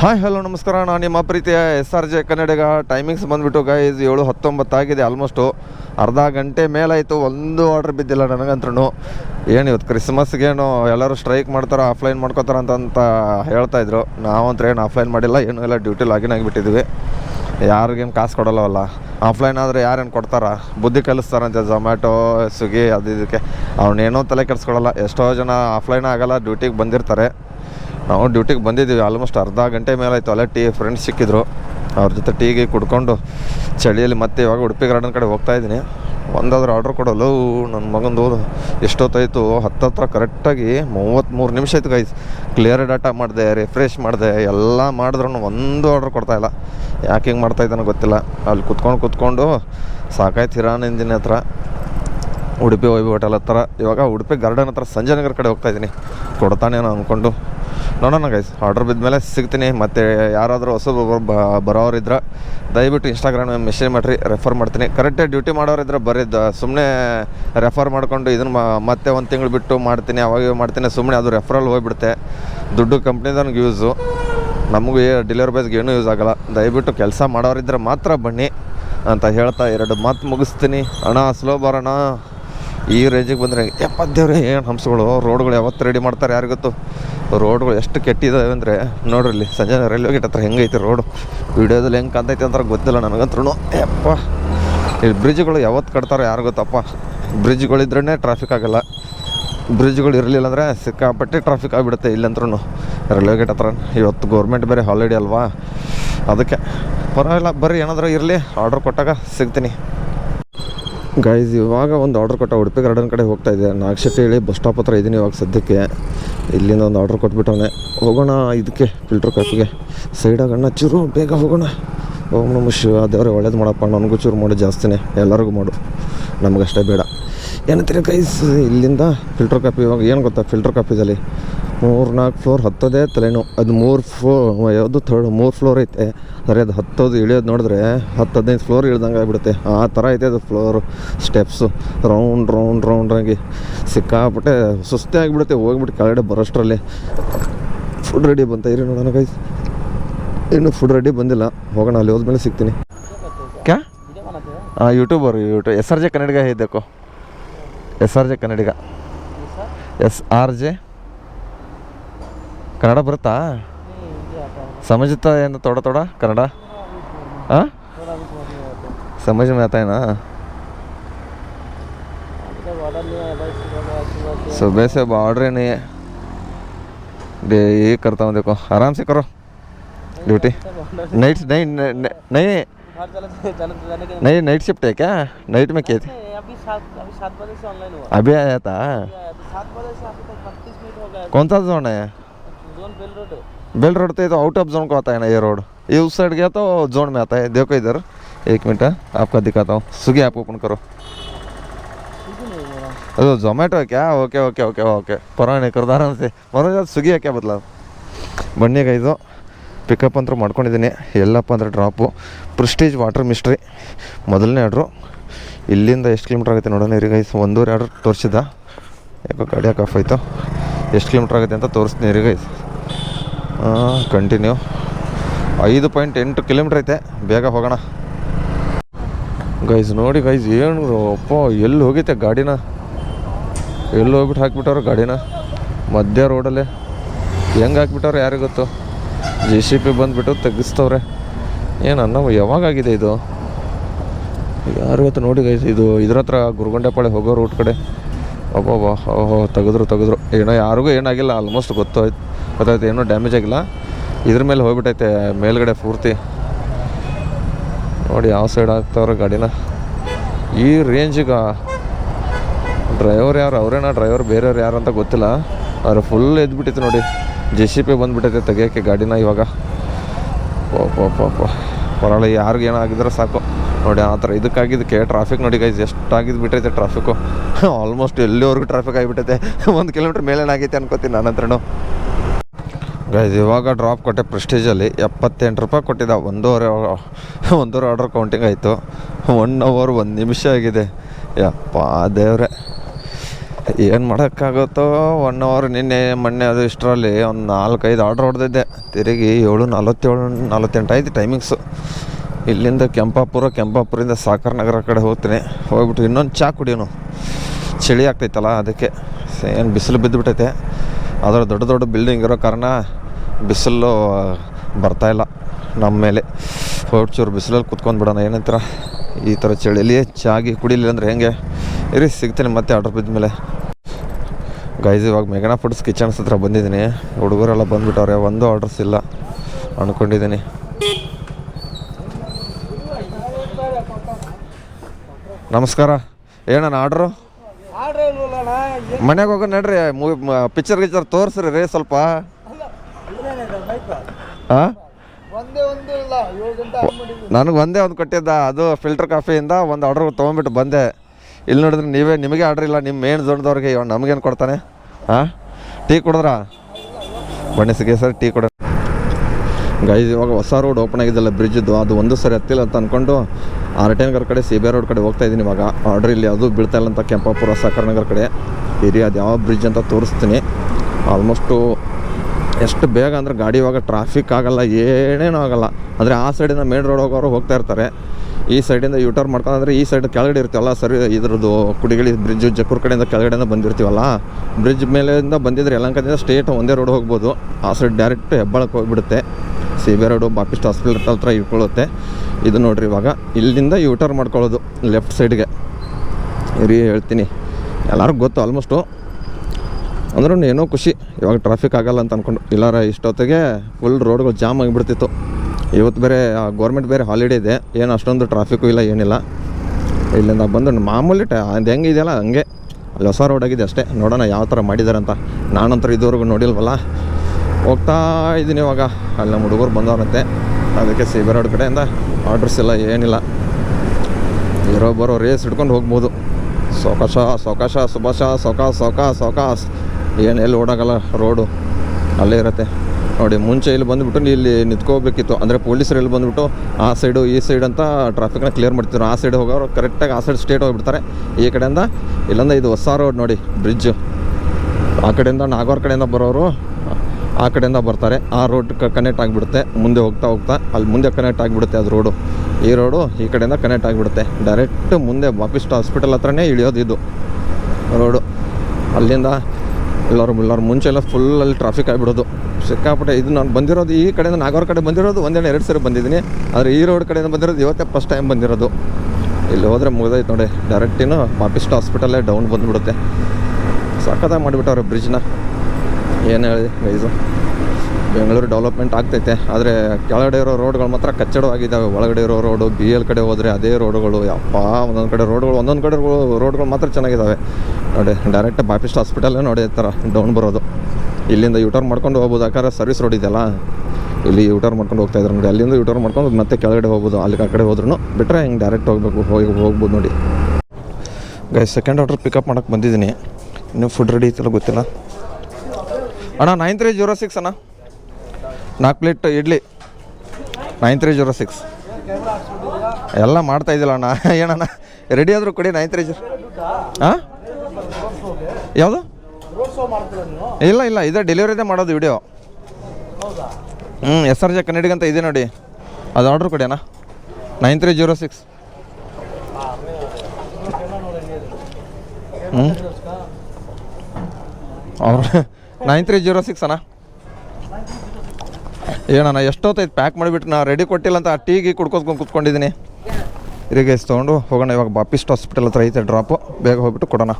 Hi hello ನಮಸ್ಕಾರ. ನಾನು ನಿಮ್ಮ ಪ್ರೀತಿಯ S R J Kannadiga. Timings ಬಂದುಬಿಟ್ಟು ಗೈಸ್ ಏಳು ಹತ್ತೊಂಬತ್ತಾಗಿದೆ ಆಲ್ಮೋಸ್ಟು ಅರ್ಧ ಗಂಟೆ ಮೇಲಾಯಿತು. ಒಂದು ಆರ್ಡ್ರ್ ಬಿದ್ದಿಲ್ಲ ನನಗಂತೂ ಏನು ಇವತ್ತು ಕ್ರಿಸ್ಮಸ್ಗೇನು ಎಲ್ಲರೂ ಸ್ಟ್ರೈಕ್ ಮಾಡ್ತಾರೆ ಆಫ್ಲೈನ್ ಮಾಡ್ಕೋತಾರೆ ಅಂತ ಅಂತ ಹೇಳ್ತಾ ಇದ್ರು. ನಾವಂತ್ರ ಏನು ಆಫ್ಲೈನ್ ಮಾಡಿಲ್ಲ, ಏನೂ ಎಲ್ಲ ಡ್ಯೂಟಿ ಲಾಗಿನ್ ಆಗಿಬಿಟ್ಟಿದ್ವಿ. ಯಾರಿಗೇನು ಕಾಸು ಕೊಡಲ್ಲವಲ್ಲ ಆಫ್ಲೈನ್ ಆದರೆ ಯಾರೇನು ಕೊಡ್ತಾರ? ಬುದ್ಧಿ ಕಲಿಸ್ತಾರಂತೆ ಝೊಮ್ಯಾಟೊ ಸ್ವಿಗ್ಗಿ ಅದು ಇದಕ್ಕೆ. ಅವ್ನೇನೋ ತಲೆ ಕೆಡಿಸ್ಕೊಡಲ್ಲ ಎಷ್ಟೋ ಜನ ಆಫ್ಲೈನ್ ಆಗಲ್ಲ ಡ್ಯೂಟಿಗೆ ಬಂದಿರ್ತಾರೆ. ನಾವು ಡ್ಯೂಟಿಗೆ ಬಂದಿದ್ದೀವಿ ಆಲ್ಮೋಸ್ಟ್ ಅರ್ಧ ಗಂಟೆ ಮೇಲಾಯಿತು ಅಲ್ಲೇ ಟೀ ಫ್ರೆಂಡ್ಸ್ ಸಿಕ್ಕಿದ್ರು. ಅವ್ರ ಜೊತೆ ಟೀಗೆ ಕುಡ್ಕೊಂಡು ಚಳಿಯಲ್ಲಿ ಮತ್ತೆ ಇವಾಗ ಉಡುಪಿ ಗಾರ್ಡನ್ ಕಡೆ ಹೋಗ್ತಾ ಇದ್ದೀನಿ. ಒಂದಾದ್ರೂ ಆರ್ಡ್ರ್ ಕೊಡಲು ನನ್ನ ಮಗಂದು ಎಷ್ಟೊತ್ತಾಯಿತು? ಹತ್ತತ್ರ ಕರೆಕ್ಟಾಗಿ ಮೂವತ್ತ್ಮೂರು ನಿಮಿಷ ಆಯ್ತು ಗೈಸ್ ಕ್ಲಿಯರ್ ಡಾಟಾ ಮಾಡಿದೆ ರಿಫ್ರೆಶ್ ಮಾಡಿದೆ, ಎಲ್ಲ ಮಾಡಿದ್ರೂ ಒಂದು ಆರ್ಡ್ರ್ ಕೊಡ್ತಾಯಿಲ್ಲ ಯಾಕೆ ಹಿಂಗೆ ಮಾಡ್ತಾ ಇದ್ದಾನೋ ಗೊತ್ತಿಲ್ಲ. ಅಲ್ಲಿ ಕುತ್ಕೊಂಡು ಕುತ್ಕೊಂಡು ಸಾಕಾಯ್ತು ಹಿರಾನ್ ಹತ್ರ. ಉಡುಪಿ ಹೋಟೆಲ್ ಹತ್ರ. ಇವಾಗ ಉಡುಪಿ ಗಾರ್ಡನ್ ಹತ್ರ ಸಂಜಯನಗರ ಕಡೆ ಹೋಗ್ತಾ ಇದ್ದೀನಿ. ಕೊಡ್ತಾನೇನೋ ಅಂದ್ಕೊಂಡು ನೋಡೋಣ ಗೈಸ್ ಆರ್ಡರ್ ಬಿದ್ಮೇಲೆ ಸಿಗ್ತೀನಿ. ಮತ್ತು ಯಾರಾದರೂ ಹೊಸ ಬ- ಬರೋರಿದ್ರೆ ದಯವಿಟ್ಟು ಇನ್ಸ್ಟಾಗ್ರಾಮ್ ಮೆಸೇಜ್ ಮಾಡಿರಿ ರೆಫರ್ ಮಾಡ್ತೀನಿ. ಕರೆಕ್ಟಾಗಿ ಡ್ಯೂಟಿ ಮಾಡೋರಿದ್ರೆ ಬರೀದ ಸುಮ್ಮನೆ ರೆಫರ್ ಮಾಡಿಕೊಂಡು ಇದನ್ನು ಮತ್ತೆ ಒಂದು ತಿಂಗಳು ಬಿಟ್ಟು ಮಾಡ್ತೀನಿ, ಅವಾಗ ಮಾಡ್ತೀನಿ. ಸುಮ್ಮನೆ ಅದು ರೆಫರಲ್ ಹೋಗಿಬಿಡುತ್ತೆ. ದುಡ್ಡು ಕಂಪ್ನಿದವ್ನಿಗೆ ಯೂಸು ನಮಗೂ ಡೆಲಿವರಿ ಬಾಯ್ಸ್ಗೆ ಏನೂ ಯೂಸ್ ಆಗೋಲ್ಲ. ದಯವಿಟ್ಟು ಕೆಲಸ ಮಾಡೋರಿದ್ರೆ ಮಾತ್ರ ಬನ್ನಿ ಅಂತ ಹೇಳ್ತಾ ಎರಡು ಮಾತು ಮುಗಿಸ್ತೀನಿ. ಅಣ್ಣ ಸ್ಲೋ ಬರೋಣ. ಈ ರೇಂಜಿಗೆ ಬಂದರೆ ಎಪ್ಪತ್ತೇವ್ರೆ ಏನು ಹಂಸಗಳು ರೋಡ್ಗಳು ಯಾವತ್ತು ರೆಡಿ ಮಾಡ್ತಾರೆ ಯಾರಿಗೊತ್ತು ರೋಡ್ಗಳು ಎಷ್ಟು ಕೆಟ್ಟಿದ್ದಾವೆ ಅಂದರೆ, ನೋಡ್ರಿ ಇಲ್ಲಿ, ಸಂಜೆ ರೈಲ್ವೆ ಗೇಟ್ ಹತ್ರ ಹೆಂಗೈತೆ ರೋಡು ವಿಡಿಯೋದಲ್ಲಿ ಹೆಂಗೆ ಕಾಣ್ತೈತೆ ಅಂತ ಗೊತ್ತಿಲ್ಲ ನನಗಂತ್ರೂ. ಯಪ್ಪ. ಇಲ್ಲಿ ಬ್ರಿಡ್ಜ್ಗಳು ಯಾವತ್ತು ಕಟ್ತಾರೆ ಯಾರು ಗೊತ್ತಪ್ಪ? ಬ್ರಿಡ್ಜ್ಗಳಿದ್ರೇ ಟ್ರಾಫಿಕ್ ಆಗಲ್ಲ. ಬ್ರಿಡ್ಜ್ಗಳು ಇರಲಿಲ್ಲ ಅಂದರೆ ಸಿಕ್ಕಾಪಟ್ಟೆ ಟ್ರಾಫಿಕ್ ಆಗಿಬಿಡುತ್ತೆ ಇಲ್ಲಂದ್ರೂ ರೈಲ್ವೆ ಗೇಟ್ ಹತ್ರ. ಇವತ್ತು ಗೌರ್ಮೆಂಟ್ ಬೇರೆ ಹಾಲಿಡೇ ಅಲ್ವಾ? ಅದಕ್ಕೆ, ಪರವಾಗಿಲ್ಲ, ಬರ್ರಿ ಏನಾದರೂ ಇರಲಿ ಆರ್ಡ್ರ್ ಕೊಟ್ಟಾಗ ಸಿಗ್ತೀನಿ. ಗೈಸ್ ಇವಾಗ ಒಂದು ಆರ್ಡರ್ ಕೊಟ್ಟ ಉಡುಪಿ ಗಾರ್ಡನ್ ಕಡೆ ಹೋಗ್ತಾ ಇದ್ದೆ. ನಾಗಶೆಟ್ಟಿ ಹೇಳಿ ಬಸ್ ಸ್ಟಾಪ್ ಹತ್ರ ಇದ್ದೀನಿ ಇವಾಗ ಸದ್ಯಕ್ಕೆ. ಇಲ್ಲಿಂದ ಒಂದು ಆರ್ಡರ್ ಕೊಟ್ಬಿಟ್ಟವನೆ. ಹೋಗೋಣ ಇದಕ್ಕೆ ಫಿಲ್ಟ್ರ್ ಕಾಫಿಗೆ ಸೈಡಾಗ ಅಣ್ಣ, ಚೂರು ಬೇಗ ಹೋಗೋಣ. ಓಮ್ ನಮ್ಮ ಶಿವ, ದೇವ್ರೆ, ಒಳ್ಳೇದು ಮಾಡಪ್ಪ ನನಗೂ ಚೂರು ಮಾಡು ಜಾಸ್ತಿನೇ. ಎಲ್ಲರಿಗೂ ಮಾಡು. ನಮಗಷ್ಟೇ ಬೇಡ. ಏನಂತೀರಿ ಗೈಸ್ ಇಲ್ಲಿಂದ ಫಿಲ್ಟರ್ ಕಾಫಿ ಇವಾಗ ಏನು ಗೊತ್ತಾ? ಫಿಲ್ಟರ್ ಕಾಫಿದಲ್ಲಿ ಮೂರು ನಾಲ್ಕು ಫ್ಲೋರ್ ಹತ್ತೋದೇ ತಲೆನೋ ಅದು ಮೂರು ಫ್ಲೋ ಯಾವುದು ಥರ್ಡ್ ಮೂರು ಫ್ಲೋರ್ ಐತೆ. ಅಂದರೆ ಅದು ಹತ್ತೋದು ಇಳಿಯೋದು ನೋಡಿದ್ರೆ ಹತ್ತು ಹದಿನೈದು ಫ್ಲೋರ್ ಇಳ್ದಂಗೆ ಆಗಿಬಿಡುತ್ತೆ. ಆ ಥರ ಐತೆ ಅದು ಫ್ಲೋರು ಸ್ಟೆಪ್ಸು ರೌಂಡ್ ರೌಂಡ್ ರೌಂಡ್ರಾಗಿ ಸಿಕ್ಕಾಪಟ್ಟೆ ಸುಸ್ತಿ ಆಗಿಬಿಡುತ್ತೆ. ಹೋಗ್ಬಿಟ್ಟು ಕೆಳಗಡೆ ಬರೋಷ್ಟರಲ್ಲಿ ಫುಡ್ ರೆಡಿ ಬಂತ. ಇರಿ ನೋಡೋಣ ಗೈಸ್ ಇನ್ನೂ ಫುಡ್ ರೆಡಿ ಬಂದಿಲ್ಲ. ಹೋಗೋಣ ಅಲ್ಲಿ ಹೋದ್ಮೇಲೆ ಸಿಗ್ತೀನಿ. ಕ್ಯಾ? ಹಾಂ youtuber youtube S R J Kannadiga ಇದ್ದಕ್ಕೋ S R J Kannadiga S R J Kannada ಬರುತ್ತಾ समझता है ना थोड़ा थोड़ा कन्नड़ा हाँ समझ में आता है ना सुबह से ऑर्डर ही नहीं है दे ये करता हूँ देखो आराम से करो ड्यूटी नाइट नहीं नहीं नहीं नहीं नाइट शिफ्ट है क्या नाइट में क्या थी अभी सात अभी सात बजे से ऑनलाइन हुआ अभी आया था है। तो सात बजे से अभी तक बत्तीस मिनट हो गया कौन सा जोन है जोन बेल रोड है बेल रोड पे तो आउट ऑफ जोन को आता है ना ये रोड ये उस साइड गया तो जोन में आता है देखो इधर एक मिनट आपका दिखाता हूँ स्विगी आप ओपन करो ठीक है नहीं मेरा ಅದು ಝೊಮ್ಯಾಟೊ ಕ್ಯಾ ಓಕೆ ಓಕೆ ಓಕೆ ಓಕೆ ಪರವಾಗಿಲ್ಲ ಕರ್ದ ಆರಾಮ್ಸೆ ಮನೋಜ್ ಅದು ಸ್ವಿಗಿ ಯಾಕೆ ಬದಲ ಬನ್ನಿಗ ಇದು ಪಿಕಪ್ ಅಂತೂ ಮಾಡ್ಕೊಂಡಿದ್ದೀನಿ ಎಲ್ಲಪ್ಪ ಅಂದರೆ ಡ್ರಾಪು ಪ್ರೆಸ್ಟೀಜ್ ವಾಟರ್ ಮಿಸ್ಟ್ರಿ ಮೊದಲನೇ ಆರ್ಡ್ರು ಇಲ್ಲಿಂದ ಎಷ್ಟು ಕಿಲೋಮೀಟ್ರ್ ಆಗುತ್ತೆ ನೋಡೋಣ ಇರಿ ಗೈಸ್ ಒಂದೂವರೆ ಆರ್ಡ್ರ್ ತೋರಿಸಿದ್ದ ಯಾಕೋ ಗಾಡಿ ಯಾಕೆ ಆಫ್ ಆಯಿತು ಎಷ್ಟು ಕಿಲೋಮೀಟ್ರ್ ಆಗುತ್ತೆ ಅಂತ ತೋರಿಸ್ತೀನಿ ಇರಿ ಗೈಸ್ ಕಂಟಿನ್ಯೂ ಐದು ಪಾಯಿಂಟ್ ಎಂಟು ಕಿಲೋಮೀಟ್ರ್ ಐತೆ. ಬೇಗ ಹೋಗೋಣ. ಗೈಸ್ ನೋಡಿ ಗೈಸ್ ಏನು ಅಪ್ಪ, ಎಲ್ಲಿ ಹೋಗೈತೆ ಗಾಡಿನ? ಎಲ್ಲಿ ಹೋಗ್ಬಿಟ್ಟು ಹಾಕ್ಬಿಟ್ಟವ್ರೆ ಗಾಡಿನ? ಮಧ್ಯ ರೋಡಲ್ಲೇ ಹೆಂಗೆ ಹಾಕ್ಬಿಟ್ಟವ್ರೆ ಯಾರಿಗೆ ಗೊತ್ತು? ಜೆ ಸಿ ಪಿ ಬಂದುಬಿಟ್ಟು ತೆಗಿಸ್ತವ್ರೆ. ಏನು ಅನ್ನ, ಯಾವಾಗಾಗಿದೆ ಇದು? ಯಾರು ಗೊತ್ತು, ನೋಡಿ ಗೈಸ್ ಇದು ಇದ್ರ ಹತ್ರ ಗುರುಗೊಂಡೆಪಾಳೆ ಹೋಗೋ ರೂಟ್ ಕಡೆ. ಅಬ್ಬಬ್ಬಾ, ಓಹೋ, ತೆಗೆದ್ರು ತೆಗೆದ್ರು. ಏನೋ ಯಾರಿಗೂ ಏನಾಗಿಲ್ಲ ಆಲ್ಮೋಸ್ಟ್ ಗೊತ್ತಾಯ್ತು. ಗೊತ್ತಾಯ್ತು ಏನೂ ಡ್ಯಾಮೇಜ್ ಆಗಿಲ್ಲ. ಇದ್ರ ಮೇಲೆ ಹೋಗ್ಬಿಟ್ಟೈತೆ ಮೇಲ್ಗಡೆ ಪೂರ್ತಿ. ನೋಡಿ ಯಾವ ಸೈಡ್ ಆಗ್ತಾವ್ರ ಗಾಡಿನ. ಈ ರೇಂಜಿಗೆ ಡ್ರೈವರ್ ಯಾರು, ಅವರೇನಾ ಡ್ರೈವರ್ ಬೇರೆಯವ್ರು ಯಾರು ಅಂತ ಗೊತ್ತಿಲ್ಲ. ಅವ್ರು ಫುಲ್ ಎದ್ಬಿಟ್ಟಿತ್ತು ನೋಡಿ. ಜೆ ಸಿ ಪಿ ಬಂದುಬಿಟ್ಟೈತೆ ತೆಗಿಯೋಕ್ಕೆ ಗಾಡಿನ ಇವಾಗ. ಓಪೋಪ ಪರವಾಗಿಲ್ಲ, ಯಾರಿಗೆ ಏನೋ ಆಗಿದ್ರೆ ಸಾಕು. ನೋಡಿ ಆ ಥರ ಇದಕ್ಕಾಗಿದ್ದಕ್ಕೆ ಟ್ರಾಫಿಕ್ ನೋಡಿ ಗೈಸ್ ಎಷ್ಟು ಆಗಿದ್ದು ಬಿಟ್ಟೈತೆ ಟ್ರಾಫಿಕ್ಕು ಆಲ್ಮೋಸ್ಟ್ ಎಲ್ಲಿವರೆಗೂ ಟ್ರಾಫಿಕ್ ಆಗಿಬಿಟ್ಟೈತೆ ಒಂದು ಕಿಲೋಮೀಟ್ರ್ ಮೇಲೇನಾಗೈತೆ ಅನ್ಕೋತೀನಿ ನನ್ನ ಹತ್ರನೂ ಗೈಸ್ ಇವಾಗ ಡ್ರಾಪ್ ಕೊಟ್ಟೆ ಪ್ರೆಸ್ಟೀಜಲ್ಲಿ ಎಪ್ಪತ್ತೆಂಟು ರೂಪಾಯಿ ಕೊಟ್ಟಿದ್ದ. ಒಂದೂವರೆ ಒಂದೂವರೆ ಆರ್ಡರ್ ಕೌಂಟಿಂಗ್ ಆಯಿತು. ಒನ್ ಅವರ್ ಒಂದು ನಿಮಿಷ ಆಗಿದೆ. ಯಪ್ಪ, ದೇವ್ರೆ. ಏನು ಮಾಡೋಕ್ಕಾಗುತ್ತೋ? ಒನ್ ಅವರ್ ನಿನ್ನೆ ಮೊನ್ನೆ ಅದು ಇಷ್ಟರಲ್ಲಿ ಒಂದು ನಾಲ್ಕೈದು ಆರ್ಡ್ರ್ ಹೊಡೆದಿದ್ದೆ. ತಿರುಗಿ ಏಳು, ನಲವತ್ತೇಳು, ನಲವತ್ತೆಂಟು ಆಯ್ತು ಟೈಮಿಂಗ್ಸು ಇಲ್ಲಿಂದ ಕೆಂಪಾಪುರ ಕೆಂಪಾಪುರಿಂದ ಸಾಕರ್ ನಗರ ಕಡೆ ಹೋಗ್ತೀನಿ. ಹೋಗ್ಬಿಟ್ಟು ಇನ್ನೊಂದು ಚಾ ಕುಡಿಯೋನು. ಚಳಿ ಆಗ್ತೈತಲ್ಲ, ಅದಕ್ಕೆ. ಏನು ಬಿಸಿಲು ಬಿದ್ದುಬಿಟ್ಟೈತೆ ಅದರ ದೊಡ್ಡ ದೊಡ್ಡ ಬಿಲ್ಡಿಂಗ್ ಇರೋ ಕಾರಣ ಬಿಸಿಲು ಬರ್ತಾಯಿಲ್ಲ ನಮ್ಮ ಮೇಲೆ. ಚೂರು ಬಿಸಿಲಲ್ಲಿ ಕುತ್ಕೊಂಡು ಬಿಡೋಣ. ಏನಂತೀರ? ಈ ಥರ ಚಳಿಲಿ ಚಾಗಿ ಕುಡಿಲಿಲ್ಲ ಅಂದರೆ ಹೆಂಗೆ? ಇರಿ, ಸಿಗ್ತೀನಿ ಮತ್ತೆ ಆರ್ಡ್ರ್ ಬಿದ್ದ ಮೇಲೆ ಗೈಸ್ ಇವಾಗ ಮೆಗನಾ ಫುಡ್ಸ್ ಕಿಚನ್ಸ್ ಹತ್ರ ಬಂದಿದ್ದೀನಿ. ಹುಡುಗರೆಲ್ಲ ಬಂದ್ಬಿಟ್ಟವ್ರೆ, ಒಂದು ಆರ್ಡರ್ಸ್ ಇಲ್ಲ. ಅಂದ್ಕೊಂಡಿದ್ದೀನಿ ನಮಸ್ಕಾರ. ಏನಣ್ಣ ಆರ್ಡ್ರು ಮನೆಗೆ ಹೋಗೋ ನಡ್ರಿ ಮೂವಿ ಪಿಕ್ಚರ್ ಗಿಚ್ಚರ್ ತೋರಿಸ್ರಿ ರೀ ಸ್ವಲ್ಪ. ಹಾಂ ನನಗೆ ಒಂದೇ ಒಂದು ಕೊಟ್ಟಿದ್ದ ಅದು ಫಿಲ್ಟರ್ ಕಾಫಿಯಿಂದ ಒಂದು ಆರ್ಡ್ರ್ ತೊಗೊಂಬಿಟ್ಟು ಬಂದೆ. ಇಲ್ಲಿ ನೋಡಿದ್ರೆ ನೀವೇ ನಿಮಗೆ ಆರ್ಡ್ರ್ ಇಲ್ಲ ನಿಮ್ಮ ಮೇನ್ ಝೋನ್ದವ್ರಿಗೆ ಇವ್ ನಮಗೇನು ಕೊಡ್ತಾನೆ? ಹಾಂ ಟೀ ಕುಡಿದ್ರಾ? ಬಣ್ಣ ಸಿಗಿ ಸರ್ ಟೀ ಕೊಡ ಗೈಸ್, ಇವಾಗ ಹೊಸ ರೋಡ್ ಓಪನ್ ಆಗಿದ್ದಲ್ಲ ಬ್ರಿಡ್ಜ್ದು ಅದು ಒಂದು ಸರಿ ಹತ್ತಿಲ್ಲ ಅಂತ ಅಂದ್ಕೊಂಡು ಆರ್ ಟಿ ಕಡೆ ಸಿ ಬಿ ರೋಡ್ ಕಡೆ ಹೋಗ್ತಾ ಇದ್ದೀನಿ ಇವಾಗ. ಆರ್ಡ್ರ್ ಇಲ್ಲಿ ಅದು ಬೀಳ್ತಾ ಇಲ್ಲ ಅಂತ ಕೆಂಪಾಪುರ ಸಾಕರ್ ಕಡೆ. ಏರಿಯಾ ಅದು ಯಾವ ಬ್ರಿಡ್ಜ್ ಅಂತ ತೋರಿಸ್ತೀನಿ. ಆಲ್ಮೋಸ್ಟು ಎಷ್ಟು ಬೇಗ ಅಂದರೆ ಗಾಡಿ ಇವಾಗ ಟ್ರಾಫಿಕ್ ಆಗೋಲ್ಲ, ಏನೇನೂ ಆಗೋಲ್ಲ. ಅಂದರೆ ಆ ಸೈಡಿಂದ ಮೇನ್ ರೋಡ್ ಹೋಗೋರು ಹೋಗ್ತಾ ಇರ್ತಾರೆ. ಈ ಸೈಡಿಂದ ಯೂಟರ್ನ್ ಮಾಡ್ಕೊಂಡ್ರೆ ಈ ಸೈಡ್ ಕೆಳಗಡೆ ಇರ್ತೀವಲ್ಲ ಸರಿ, ಇದ್ರದ್ದು ಕುಡಿಗಳಿ ಬ್ರಿಡ್ಜ್ ಜಕ್ಕೂರ್ ಕಡೆಯಿಂದ ಕೆಳಗಡೆಯಿಂದ ಬಂದಿರ್ತೀವಲ್ಲ ಬ್ರಿಡ್ಜ್ ಮೇಲಿಂದ ಬಂದಿದ್ರೆ ಯಲಂಕದಿಂದ ಸ್ಟೇಟ್ ಒಂದೇ ರೋಡ್ ಹೋಗ್ಬೋದು. ಆ ಸೈಡ್ ಡೈರೆಕ್ಟ್ ಹೆಬ್ಬಳಕ್ಕೆ ಹೋಗ್ಬಿಡುತ್ತೆ. C B road Baptist hospital ಹತ್ರ ಇಟ್ಕೊಳ್ಳುತ್ತೆ ಇದು ನೋಡ್ರಿ ಇವಾಗ. ಇಲ್ಲಿಂದ ಯೂಟರ್ನ್ ಮಾಡ್ಕೊಳ್ಳೋದು ಲೆಫ್ಟ್ ಸೈಡ್ಗೆ ಇರಿ, ಹೇಳ್ತೀನಿ. ಎಲ್ಲರಿಗೂ ಗೊತ್ತು ಆಲ್ಮೋಸ್ಟು ಅಂದ್ರೂ ಏನೋ ಖುಷಿ. ಇವಾಗ ಟ್ರಾಫಿಕ್ ಆಗಲ್ಲ ಅಂತ ಅಂದ್ಕೊಂಡು ಇಲ್ಲಾರ ಇಷ್ಟೊತ್ತಿಗೆ ಫುಲ್ ರೋಡ್ಗಳು ಜಾಮ್ ಆಗಿಬಿಡ್ತಿತ್ತು. ಇವತ್ತು ಬೇರೆ ಗೌರ್ಮೆಂಟ್ ಬೇರೆ ಹಾಲಿಡೇ ಇದೆ. ಏನು ಅಷ್ಟೊಂದು ಟ್ರಾಫಿಕ್ಕು ಇಲ್ಲ, ಏನಿಲ್ಲ. ಇಲ್ಲಿಂದ ಬಂದು ಮಾಮೂಲಿ ಟ, ಅದು ಹೆಂಗೆ ಇದೆಯಲ್ಲ, ಹಂಗೆ. ಅಲ್ಲಿ ಹೊಸ ರೋಡ್ ಆಗಿದೆ ಅಷ್ಟೇ. ನೋಡೋಣ ಯಾವ ಥರ ಮಾಡಿದ್ದಾರೆ ಅಂತ ನಾನಂತರ ಇದುವರೆಗೂ ನೋಡಿಲ್ವಲ್ಲ. ಹೋಗ್ತಾ ಇದ್ದೀನಿ ಇವಾಗ. ಅಲ್ಲಿ ನಮ್ಮ ಹುಡುಗರು ಬಂದವರಂತೆ. ಅದಕ್ಕೆ ಸಿ ಬಿ ರೋಡ್ ಕಡೆಯಿಂದ ಆರ್ಡ್ರಸ್ ಎಲ್ಲ ಏನಿಲ್ಲ. ಇರೋ ಬರೋ ರೇಸ್ ಹಿಡ್ಕೊಂಡು ಹೋಗ್ಬೋದು. ಸೌಕಾಶ ಸೌಕಾಶ, ಸುಭಾಷ ಸೌಕಾ ಸೌಕಾ ಸೌಕಾಸ್. ಏನು ಎಲ್ಲಿ ಓಡಾಗಲ್ಲ ರೋಡು ಅಲ್ಲೇ ಇರುತ್ತೆ. ನೋಡಿ, ಮುಂಚೆ ಇಲ್ಲಿ ಬಂದುಬಿಟ್ಟು ಇಲ್ಲಿ ನಿಂತ್ಕೋಬೇಕಿತ್ತು. ಅಂದರೆ ಪೊಲೀಸರು ಇಲ್ಲಿ ಬಂದುಬಿಟ್ಟು ಆ ಸೈಡು ಈ ಸೈಡ್ ಅಂತ ಟ್ರಾಫಿಕ್ನ ಕ್ಲಿಯರ್ ಮಾಡ್ತಿದ್ರು. ಆ ಸೈಡ್ ಹೋಗೋರು ಕರೆಕ್ಟಾಗಿ ಆ ಸೈಡ್ ಸ್ಟೇಟ್ ಹೋಗ್ಬಿಡ್ತಾರೆ. ಈ ಕಡೆಯಿಂದ ಇಲ್ಲಂದ ಇದು ಹೊಸ ರೋಡ್ ನೋಡಿ ಬ್ರಿಡ್ಜ್ ಆ ಕಡೆಯಿಂದ ನಾಗೋರ್ ಕಡೆಯಿಂದ ಬರೋರು ಆ ಕಡೆಯಿಂದ ಬರ್ತಾರೆ. ಆ ರೋಡ್ ಕನೆಕ್ಟ್ ಆಗಿಬಿಡುತ್ತೆ. ಮುಂದೆ ಹೋಗ್ತಾ ಹೋಗ್ತಾ ಅಲ್ಲಿ ಮುಂದೆ ಕನೆಕ್ಟ್ ಆಗಿಬಿಡುತ್ತೆ ಅದು ರೋಡು ಈ ರೋಡು ಈ ಕಡೆಯಿಂದ ಕನೆಕ್ಟ್ ಆಗಿಬಿಡುತ್ತೆ. ಡೈರೆಕ್ಟ್ ಮುಂದೆ ಬಾಪಿಸ್ಟ್ ಹಾಸ್ಪಿಟಲ್ ಹತ್ರನೇ ಇಳಿಯೋದು ಇದು ರೋಡು ಅಲ್ಲಿಂದ ಎಲ್ಲರೂ ಎಲ್ಲರೂ ಮುಂಚೆ ಎಲ್ಲ ಫುಲ್ ಅಲ್ಲಿ ಟ್ರಾಫಿಕ್ ಆಗಿಬಿಡೋದು. ಸಿಕ್ಕಾಪಟ್ಟೆ ಇದು ನಾನು ಬಂದಿರೋದು ಈ ಕಡೆಯಿಂದ ನಾಗವಾರ ಕಡೆ ಬಂದಿರೋದು ಒಂದೇನು ಎರಡು ಸರಿ ಬಂದಿದ್ದೀನಿ. ಆದರೆ ಈ ರೋಡ್ ಕಡೆಯಿಂದ ಬಂದಿರೋದು ಇವತ್ತೇ ಫಸ್ಟ್ ಟೈಮ್ ಬಂದಿರೋದು. ಇಲ್ಲಿ ಹೋದರೆ ಮುಗಿದೈತೆ ನೋಡಿ. ಡೈರೆಕ್ಟಿನೂ ಬಾಪಿಸ್ಟ್ ಹಾಸ್ಪಿಟಲ್ಲೇ ಡೌನ್ ಬಂದುಬಿಡುತ್ತೆ. ಸಖತ್ತಾಗಿ ಮಾಡಿಬಿಟ್ಟವ್ರೆ ಬ್ರಿಡ್ಜ್ನ ಏನು ಹೇಳಿದೆ ಗೈಸು ಬೆಂಗಳೂರು ಡೆವಲಪ್ಮೆಂಟ್ ಆಗ್ತೈತೆ. ಆದರೆ ಕೆಳಗಡೆ ಇರೋ ರೋಡ್ಗಳು ಮಾತ್ರ ಕಚ್ಚಡವಾಗಿದ್ದಾವೆ. ಒಳಗಡೆ ಇರೋ ರೋಡು ಬಿ ಎಲ್ ಕಡೆ ಹೋದರೆ ಅದೇ ರೋಡುಗಳು ಯಪ್ಪ, ಒಂದೊಂದು ಕಡೆ ರೋಡ್ಗಳು ಒಂದೊಂದು ಕಡೆ ರೋಡ್ಗಳು ಮಾತ್ರ ಚೆನ್ನಾಗಿದ್ದಾವೆ. ನೋಡಿ ಡೈರೆಕ್ಟ್ ಬಾಪಿಸ್ಟ್ ಹಾಸ್ಪಿಟಲ್ಲೇ ನೋಡಿ ಥರ ಡೌನ್ ಬರೋದು. ಇಲ್ಲಿಂದ ಯೂಟರ್ನ್ ಮಾಡ್ಕೊಂಡು ಹೋಗ್ಬೋದು. ಯಾಕಂದ್ರೆ ಸರ್ವಿಸ್ ರೋಡ್ ಇದೆಯಲ್ಲ, ಇಲ್ಲಿ ಯೂಟರ್ ಮಾಡ್ಕೊಂಡು ಹೋಗ್ತಾ ಇದ್ದಾರೆ ನೋಡಿ. ಅಲ್ಲಿಂದ ಯೂಟರ್ ಮಾಡ್ಕೊಂಡು ಮತ್ತೆ ಕೆಳಗಡೆ ಹೋಗ್ಬೋದು. ಅಲ್ಲಿ ಆ ಕಡೆ ಹೋದ್ರೂ ಬಿಟ್ಟರೆ ಹಿಂಗೆ ಡೈರೆಕ್ಟ್ ಹೋಗ್ಬೇಕು. ಹೋಗಿ ಹೋಗ್ಬೋದು ನೋಡಿ. ಗೈ ಸೆಕೆಂಡ್ ಆರ್ಡರ್ ಪಿಕಪ್ ಮಾಡೋಕ್ಕೆ ಬಂದಿದ್ದೀನಿ. ಇನ್ನೂ ಫುಡ್ ರೆಡಿ ಇತ್ತಲ್ಲ ಗೊತ್ತಿಲ್ಲ. ಅಣ್ಣ ನೈನ್ ತ್ರೀ ಜೀರೋ ಸಿಕ್ಸ್ ಅಣ್ಣ. ನಾಲ್ಕು plate idli. Nine three zero six ಎಲ್ಲ ಮಾಡ್ತಾ ಇದ್ದಿಲ್ಲ ಅಣ್ಣ. ಏನಣ್ಣ? ರೆಡಿ ಆದರೂ ಕೊಡಿ ನೈನ್ ತ್ರೀ ಜೀರೋ ಹಾಂ ಯಾವುದು? ಇಲ್ಲ ಇಲ್ಲ, ಇದೇ ಡೆಲಿವರಿದೇ ಮಾಡೋದು ವಿಡಿಯೋ ಹ್ಞೂ ಎಸ್ ಆರ್ ಜೆ ಕನ್ನಡಿಗೆ ಅಂತ ಇದೆ ನೋಡಿ. ಅದು ಆರ್ಡ್ರ್ ಕೊಡಿ ಅಣ್ಣ. ನೈನ್ ತ್ರೀ ಜೀರೋ ಸಿಕ್ಸ್ ಹ್ಞೂ ಅವ್ರು ನೈನ್ ತ್ರೀ ಜೀರೋ ಸಿಕ್ಸ್ ಅಣ್ಣ. ಏನಣ್ಣ, ಎಷ್ಟೊತ್ತೈತೆ ಪ್ಯಾಕ್ ಮಾಡಿಬಿಟ್ಟು ನಾ ರೆಡಿ ಕೊಟ್ಟಿಲ್ಲ ಅಂತ ಆ ಟೀಗೆ ಕುಡ್ಕೋಸ್ಕೊಂಡು ಕುತ್ಕೊಂಡಿದ್ದೀನಿ ಇರಿಗೈಸ್ ತೊಗೊಂಡು ಹೋಗೋಣ, ಇವಾಗ ಬಾಪಿಸ್ಟ್ ಹಾಸ್ಪಿಟಲ್ ಹತ್ರ ಐತೆ ಡ್ರಾಪು ಬೇಗ ಹೋಗ್ಬಿಟ್ಟು ಕೊಡೋಣ.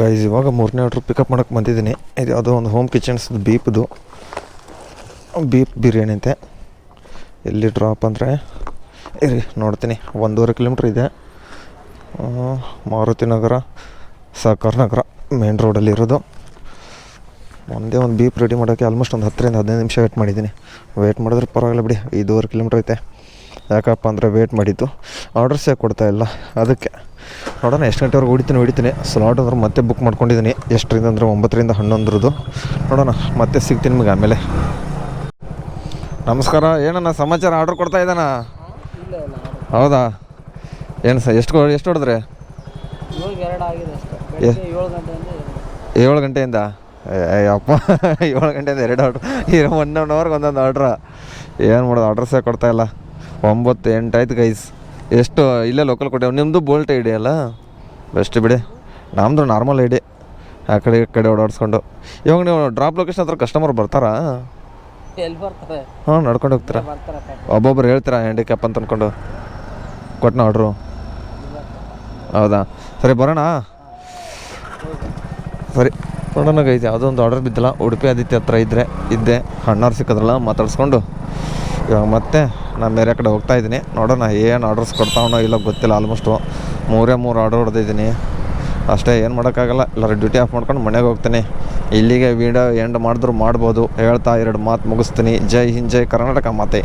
ಗೈಸ್ ಇವಾಗ ಮೂರನೇ ಆರ್ಡ್ರ್ ಪಿಕಪ್ ಮಾಡೋಕ್ಕೆ ಬಂದಿದ್ದೀನಿ. ಇದು ಯಾವುದೋ ಒಂದು ಹೋಮ್ ಕಿಚನ್ಸ್ ಬೀಪ್ದು ಬೀಪ್ ಬಿರಿಯಾನಿ ಅಂತೆ. ಎಲ್ಲಿ ಡ್ರಾಪ್ ಅಂದರೆ, ಇರಿ, ನೋಡ್ತೀನಿ. ಒಂದೂವರೆ ಕಿಲೋಮೀಟ್ರ್ ಇದೆ. ಮಾರುತಿ ನಗರ ಸಹಕಾರ ನಗರ ಮೇನ್ ರೋಡಲ್ಲಿ ಇರೋದು. ಒಂದೇ ಒಂದು ಬೀಪ್ ರೆಡಿ ಮಾಡೋಕ್ಕೆ ಆಲ್ಮೋಸ್ಟ್ ಒಂದು ಹತ್ತರಿಂದ ಹದಿನೈದು ನಿಮಿಷ ವೇಟ್ ಮಾಡಿದ್ದೀನಿ. ವೇಟ್ ಮಾಡಿದ್ರೆ ಪರವಾಗಿಲ್ಲ ಬಿಡಿ ಐದೂವರೆ ಕಿಲೋಮೀಟ್ರ್ ಐತೆ. ಯಾಕಪ್ಪ ಅಂದರೆ ವೇಟ್ ಮಾಡಿದ್ದು. ಆರ್ಡರ್ಸೇ ಕೊಡ್ತಾ ಇಲ್ಲ. ಅದಕ್ಕೆ ನೋಡೋಣ ಎಷ್ಟು ಗಂಟೆವರೆಗೆ ಹೊಡಿತೀನಿ ಹೊಡಿತೀನಿ. ಸ್ಲಾಟ್ ಅಂದ್ರೆ ಮತ್ತೆ ಬುಕ್ ಮಾಡ್ಕೊಂಡಿದ್ದೀನಿ. ಎಷ್ಟರಿಂದ ಅಂದರೆ ಒಂಬತ್ತರಿಂದ ಹನ್ನೊಂದರದ್ದು. ನೋಡೋಣ ಮತ್ತೆ ಸಿಗ್ತೀನಿ ನಿಮಗೆ ಆಮೇಲೆ. ನಮಸ್ಕಾರ ಏನಣ್ಣ ಸಮಾಚಾರ? ಆರ್ಡ್ರ್ ಕೊಡ್ತಾ ಇದ್ದಾನ? ಹೌದಾ? ಏನು ಸರ್ ಎಷ್ಟು ಎಷ್ಟು ಹೊಡೆದ್ರೆ? ಏಳು ಗಂಟೆಯಿಂದ? ಎರಡು. ಏಳು ಗಂಟೆಯಿಂದ ಎರಡು ಆರ್ಡ್ರ್ ಇರೋ ಒನ್ ಒನ್ ಅವರ್ಗೆ ಒಂದೊಂದು ಆರ್ಡ್ರ ಏನು ಮಾಡೋದು ಆರ್ಡ್ರಸ್ಸೇ ಕೊಡ್ತಾ ಇಲ್ಲ. ಒಂಬತ್ತು ಎಂಟು ಆಯ್ತು ಗೈಸ್ ಎಷ್ಟು ಇಲ್ಲೇ ಲೋಕಲ್ ಕೊಟ್ಟೆವು ನಿಮ್ಮದು ಬೋಲ್ಟ್ ಐಡಿ ಅಲ್ಲ? ಬೆಸ್ಟ್ ಬಿಡಿ. ನಮ್ಮದು ನಾರ್ಮಲ್ ಐಡಿ ಆ ಕಡೆ ಈ ಕಡೆ ಓಡಾಡಿಸ್ಕೊಂಡು. ಇವಾಗ ನೀವು ಡ್ರಾಪ್ ಲೊಕೇಶನ್ ಹತ್ರ ಕಸ್ಟಮರ್ ಬರ್ತಾರಾ? ಹಾಂ ನಡ್ಕೊಂಡು ಹೋಗ್ತೀರಾ. ಒಬ್ಬೊಬ್ರು ಹೇಳ್ತೀರಾ ಹ್ಯಾಂಡಿಕ್ಯಾಪ್ ಅಂತ ಅಂದ್ಕೊಂಡು ಕೊಟ್ಟನ ಆರ್ಡ್ರು ಹೌದಾ? ಸರಿ ಬರೋಣ? ಸರಿ. ನೋಡೋಣ ಗೈಸ್ ಯಾವುದೋ ಒಂದು ಆರ್ಡರ್ ಬಿದ್ದಿಲ್ಲ. ಉಡುಪಿ ಆದಿತ್ಯ ಹತ್ರ ಇದ್ದರೆ ಇದ್ದೆ. ಅಣ್ಣವ್ರು ಸಿಕ್ಕಿದ್ರಲ್ಲ, ಮಾತಾಡ್ಸ್ಕೊಂಡು. ಇವಾಗ ಮತ್ತೆ ನಾನು ಬೇರೆ ಕಡೆ ಹೋಗ್ತಾ ಇದ್ದೀನಿ. ನೋಡೋಣ, ಏನು ಆರ್ಡರ್ಸ್ ಕೊಡ್ತಾವನೋ ಇಲ್ಲ ಗೊತ್ತಿಲ್ಲ ಆಲ್ಮೋಸ್ಟು ಮೂರೇ ಮೂರು ಆರ್ಡರ್ ಹೊಡೆದಿದ್ದೀನಿ ಅಷ್ಟೇ, ಏನು ಮಾಡೋಕ್ಕಾಗಲ್ಲ. ಎಲ್ಲರೂ ಡ್ಯೂಟಿ ಆಫ್ ಮಾಡ್ಕೊಂಡು ಮನೆಗೆ ಹೋಗ್ತೀನಿ. ಇಲ್ಲಿಗೆ ವೀಡಿಯೋ ಎಂಡ್ ಮಾಡಿದ್ರು ಮಾಡ್ಬೋದು. ಹೇಳ್ತಾ ಎರಡು ಮಾತು ಮುಗಿಸ್ತೀನಿ. ಜೈ ಹಿಂದ್, ಜೈ ಕರ್ನಾಟಕ ಮಾತೆ.